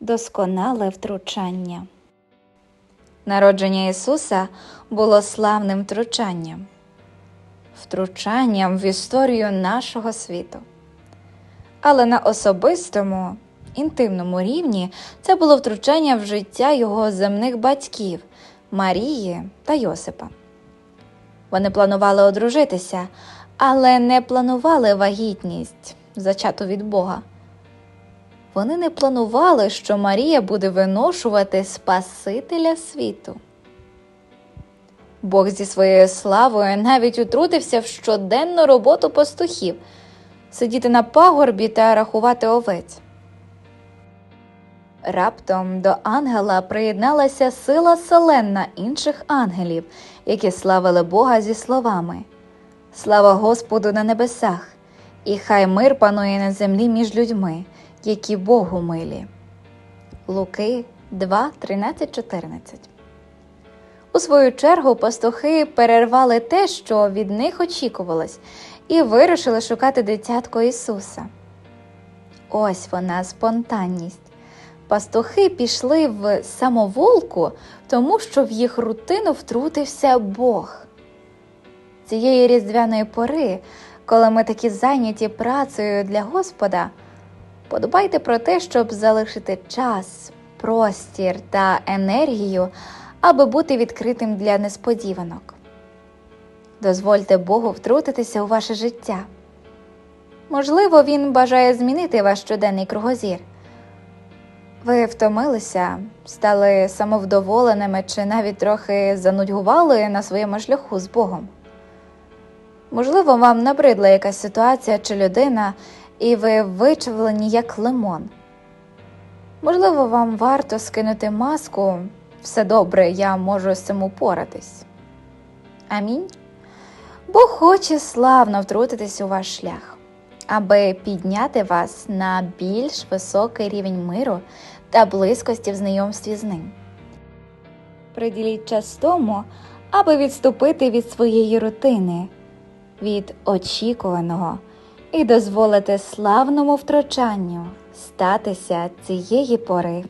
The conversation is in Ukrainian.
досконале втручання. Народження Ісуса було славним втручанням, втручанням в історію нашого світу. Але на особистому, інтимному рівні це було втручання в життя його земних батьків Марії та Йосипа. Вони планували одружитися, але не планували вагітність, зачату від Бога. Вони не планували, що Марія буде виношувати Спасителя світу. Бог зі своєю славою навіть утрутився в щоденну роботу пастухів сидіти на пагорбі та рахувати овець. Раптом до ангела приєдналася сила селенна інших ангелів, які славили Бога зі словами Слава Господу на небесах, і хай мир панує на землі між людьми, які Богу милі. Луки 2, 13, 14 У свою чергу пастухи перервали те, що від них очікувалось, і вирішили шукати дитятко Ісуса. Ось вона спонтанність. Пастухи пішли в самоволку, тому що в їх рутину втрутився Бог. Цієї різдвяної пори, коли ми такі зайняті працею для Господа, подбайте про те, щоб залишити час, простір та енергію, аби бути відкритим для несподіванок. Дозвольте Богу втрутитися у ваше життя. Можливо, Він бажає змінити ваш щоденний кругозір. Ви втомилися, стали самовдоволеними чи навіть трохи занудьгували на своєму шляху з Богом. Можливо, вам набридла якась ситуація чи людина, і ви вичавлені як лимон. Можливо, вам варто скинути маску все добре, я можу з цим упоратись. Амінь. Бог хоче славно втрутитись у ваш шлях, аби підняти вас на більш високий рівень миру та близькості в знайомстві з ним. Приділіть час тому, аби відступити від своєї рутини, від очікуваного і дозволити славному втручанню статися цієї пори.